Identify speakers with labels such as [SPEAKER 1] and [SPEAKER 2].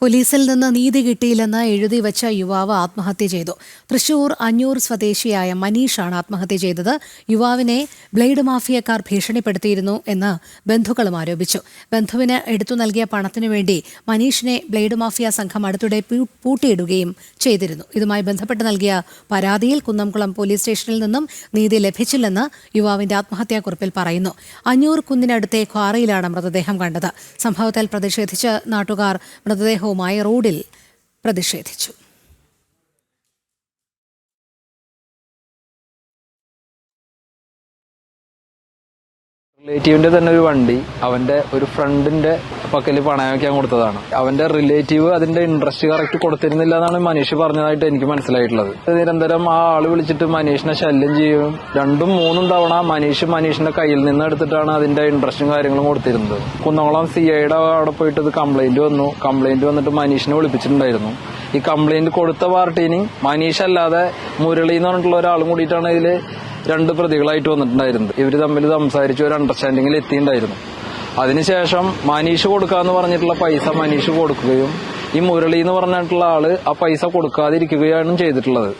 [SPEAKER 1] പോലീസിൽ നിന്ന് നീതി കിട്ടിയില്ലെന്ന് എഴുതി വെച്ച യുവാവ് ആത്മഹത്യ ചെയ്തു. തൃശൂർ അഞ്ഞൂർ സ്വദേശിയായ മനീഷാണ് ആത്മഹത്യ ചെയ്തത്. യുവാവിനെ ബ്ലേഡ് മാഫിയക്കാർ ഭീഷണിപ്പെടുത്തിയിരുന്നു എന്ന് ബന്ധുക്കളും ആരോപിച്ചു. ബന്ധുവിന് എടുത്തു നൽകിയ പണത്തിനു വേണ്ടി മനീഷിനെ ബ്ലേഡ് മാഫിയ സംഘം അടുത്തിടെ പൂട്ടിയിടുകയും ചെയ്തിരുന്നു. ഇതുമായി ബന്ധപ്പെട്ട് നൽകിയ പരാതിയിൽ കുന്നംകുളം പോലീസ് സ്റ്റേഷനിൽ നിന്നും നീതി ലഭിച്ചില്ലെന്ന് യുവാവിന്റെ ആത്മഹത്യാക്കുറിപ്പിൽ പറയുന്നു. അഞ്ഞൂർ കുന്നിനടുത്തെ ഖ്വാറയിലാണ് മൃതദേഹം കണ്ടത്. സംഭവത്തിൽ പ്രതിഷേധിച്ച് നാട്ടുകാർ മൃതദേഹവുമായി റോഡിൽ പ്രതിഷേധിച്ചു
[SPEAKER 2] റിലേറ്റീവിന്റെ തന്നെ ഒരു വണ്ടി അവന്റെ ഒരു ഫ്രണ്ടിന്റെ പക്കൽ പണയം വയ്ക്കാൻ കൊടുത്തതാണ്. അവന്റെ റിലേറ്റീവ് അതിന്റെ ഇൻട്രസ്റ്റ് കറക്റ്റ് കൊടുത്തിരുന്നില്ല എന്നാണ് മനീഷ് പറഞ്ഞതായിട്ട് എനിക്ക് മനസ്സിലായിട്ടുള്ളത്. നിരന്തരം ആ ആൾ വിളിച്ചിട്ട് മനീഷിനെ ശല്യം ചെയ്യും. രണ്ടും മൂന്നും തവണ മനീഷ് മനീഷിന്റെ കയ്യിൽ നിന്ന് എടുത്തിട്ടാണ് അതിന്റെ ഇൻട്രസ്റ്റും കാര്യങ്ങളും കൊടുത്തിരുന്നത്. കുന്നംകുളം സി ഐയുടെ അവിടെ പോയിട്ട് ഇത് കംപ്ലൈന്റ് വന്നു. കംപ്ലൈന്റ് വന്നിട്ട് മനീഷിനെ വിളിപ്പിച്ചിട്ടുണ്ടായിരുന്നു. ഈ കംപ്ലൈന്റ് കൊടുത്ത പാർട്ടീന് മനീഷ് അല്ലാതെ മുരളി എന്ന് പറഞ്ഞിട്ടുള്ള ഒരാളും കൂടിയിട്ടാണ് ഇതിൽ രണ്ട് പ്രതികളായിട്ട് വന്നിട്ടുണ്ടായിരുന്നത് ഇവർ തമ്മിൽ സംസാരിച്ച് ഒരു അണ്ടർസ്റ്റാൻഡിങ്ങിൽ എത്തിയിട്ടുണ്ടായിരുന്നു. അതിനുശേഷം മനീഷ് കൊടുക്കാന്ന് പറഞ്ഞിട്ടുള്ള പൈസ മനീഷ് കൊടുക്കുകയും ഈ മുരളി എന്ന് പറഞ്ഞിട്ടുള്ള ആൾ ആ പൈസ കൊടുക്കാതിരിക്കുകയാണ് ചെയ്തിട്ടുള്ളത്.